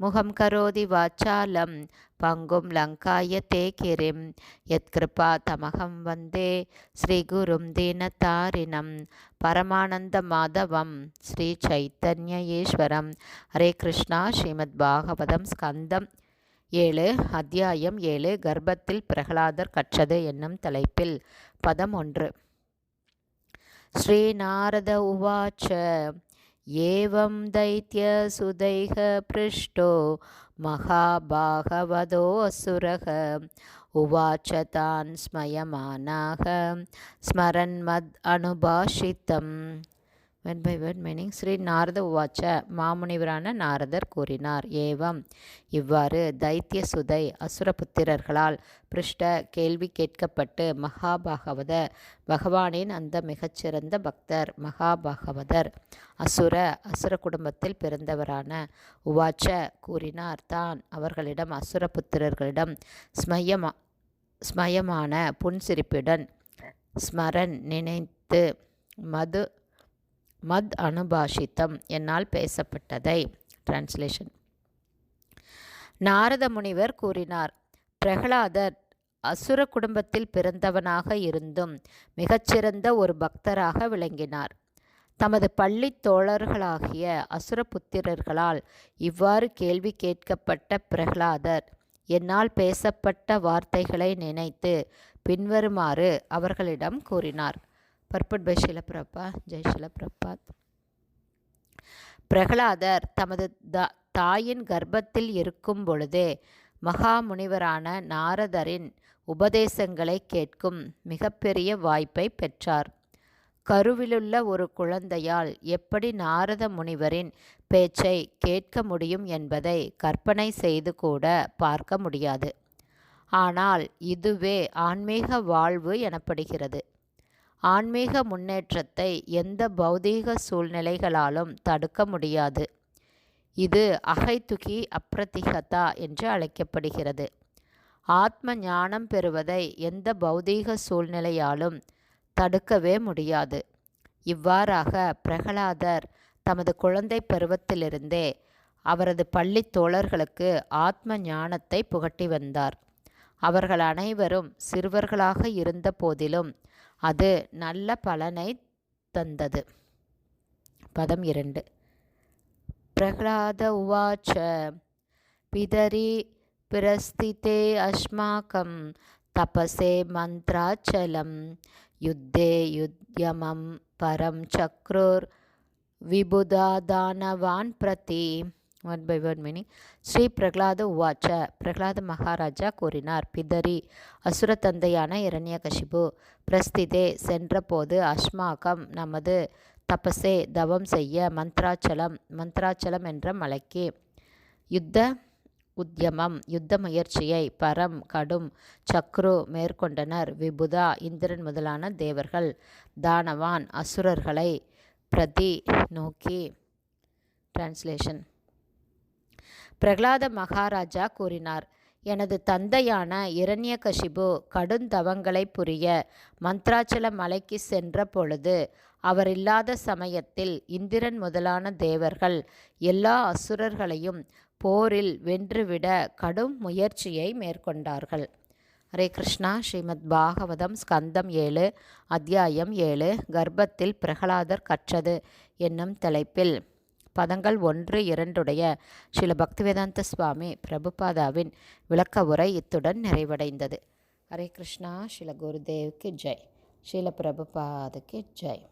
முகம் கரோதி வாச்சாலம் பங்கும் லங்காய தே கிரிம் யத்கிருபா தமகம் வந்தே ஸ்ரீகுரும் தீனதாரிணம் பரமானந்த மாதவம் ஸ்ரீ சைத்தன்ய ஈஸ்வரம். ஹரே கிருஷ்ணா ஸ்ரீமத் பாகவதம் ஸ்கந்தம் ஏழு அத்தியாயம் ஏழு கர்ப்பத்தில் பிரகலாதர் கற்றது என்னும் தலைப்பில். பதம் ஒன்று. ஸ்ரீநாரத உவாச்ச ஏவம் தைத்திய சுதைக பிருஷ்டோ மகாபாகவதோ அசுரக உவாச்ச தான் ஸ்மயமானாக word by word meaning Shri Narada உவாச்ச. மாமுனிவரான நாரதர் கூறினார். ஏவம். இவ்வாறு தைத்திய சுதை அசுரபுத்திரர்களால் பிருஷ்ட கேள்வி கேட்கப்பட்டு மகாபாகவத பகவானின் அந்த மிகச்சிறந்த பக்தர் மகாபாகவதர். அசுர அசுர குடும்பத்தில் பிறந்தவரான உவாச்ச கூறினார். தான் அவர்களிடம் அசுரபுத்திரர்களிடம் ஸ்மயமா ஸ்மயமான புன்சிரிப்புடன் ஸ்மரன் நினைத்து மது மத் அனுபாஷித்தம் என்னால் பேசப்பட்டதை. டிரான்ஸ்லேஷன் நாரத முனிவர் கூறினார் பிரகலாதர் அசுர குடும்பத்தில் பிறந்தவனாக இருந்தும் மிகச்சிறந்த ஒரு பக்தராக விளங்கினார். தமது பள்ளி தோழர்களாகிய அசுரபுத்திரர்களால் இவ்வாறு கேள்வி கேட்கப்பட்ட பிரகலாதர் என்னால் பேசப்பட்ட வார்த்தைகளை நினைத்து பின்வருமாறு அவர்களிடம் கூறினார். பர்பட் பை ஷிலப்பிரப்பா ஜெய் ஷிலப்பிரபாத். பிரகலாதர் தமது த தாயின் கர்ப்பத்தில் இருக்கும் பொழுதே மகாமுனிவரான நாரதரின் உபதேசங்களை கேட்கும் மிகப்பெரிய வாய்ப்பை பெற்றார். கருவிலுள்ள ஒரு குழந்தையால் எப்படி நாரத முனிவரின் பேச்சை கேட்க முடியும் என்பதை கற்பனை செய்து கூட பார்க்க முடியாது. ஆனால் இதுவே ஆன்மீக வாழ்வு எனப்படுகிறது. ஆன்மீக முன்னேற்றத்தை எந்த பௌதீக சூழ்நிலைகளாலும் தடுக்க முடியாது. இது அகைத்துகி அப்ரதிகதா என்று அழைக்கப்படுகிறது. ஆத்ம ஞானம் பெறுவதை எந்த பௌதீக சூழ்நிலையாலும் தடுக்கவே முடியாது. இவ்வாறாக பிரகலாதர் தமது குழந்தை பருவத்திலிருந்தே அவரது பள்ளி தோழர்களுக்கு ஆத்ம ஞானத்தை புகட்டி வந்தார். அவர்கள் அனைவரும் சிறுவர்களாக இருந்த போதிலும் அது நல்ல பலனை தந்தது. பதம் இரண்டு. பிரகலாத உவாச்ச பிதரி பிரஸ்திதே அஸ்மாக்கம் தபசே மந்த்ராச்சலம் யுத்தே யுத்யமம் பரம் சக்ரோர் விபுதாதானவான் பிரதி. One by one meaning Shri Prahlada உவாச்ச பிரகலாத மகாராஜா கூறினார். பிதரி அசுர தந்தையான இரண்யகசிபு பிரஸ்திதே சென்றபோது அஸ்மாகம் நமது தபசே தவம் செய்ய மந்த்ராச்சலம் மந்த்ராச்சலம் என்ற மலைக்கு. யுத்த உத்தியமம் யுத்த முயற்சியை பரம் கடும் சக்ரு மேற்கொண்டனர். விபுதா இந்திரன் முதலான தேவர்கள் தானவான் அசுரர்களை பிரதி நோக்கி. டிரான்ஸ்லேஷன் பிரகலாத மகாராஜா கூறினார் எனது தந்தையான இரண்யகசிபு கடுந்தவங்களை புரிய மந்த்ராச்சல மலைக்கு சென்ற பொழுது அவர் இல்லாத சமயத்தில் இந்திரன் முதலான தேவர்கள் எல்லா அசுரர்களையும் போரில் வென்றுவிட கடும் முயற்சியை மேற்கொண்டார்கள். ஹரே கிருஷ்ணா. ஸ்ரீமத் பாகவதம் ஸ்கந்தம் ஏழு அத்தியாயம் ஏழு கர்ப்பத்தில் பிரகலாதர் கற்றது என்னும் தலைப்பில் பதங்கள் ஒன்று இரண்டுடைய ஸ்ரீல பக்திவேதாந்த சுவாமி பிரபுபாதாவின் விளக்க உரை இத்துடன் நிறைவடைந்தது. ஹரே கிருஷ்ணா. ஸ்ரீல குருதேவுக்கு ஜெய். ஸ்ரீல பிரபுபாதுக்கு ஜெய்.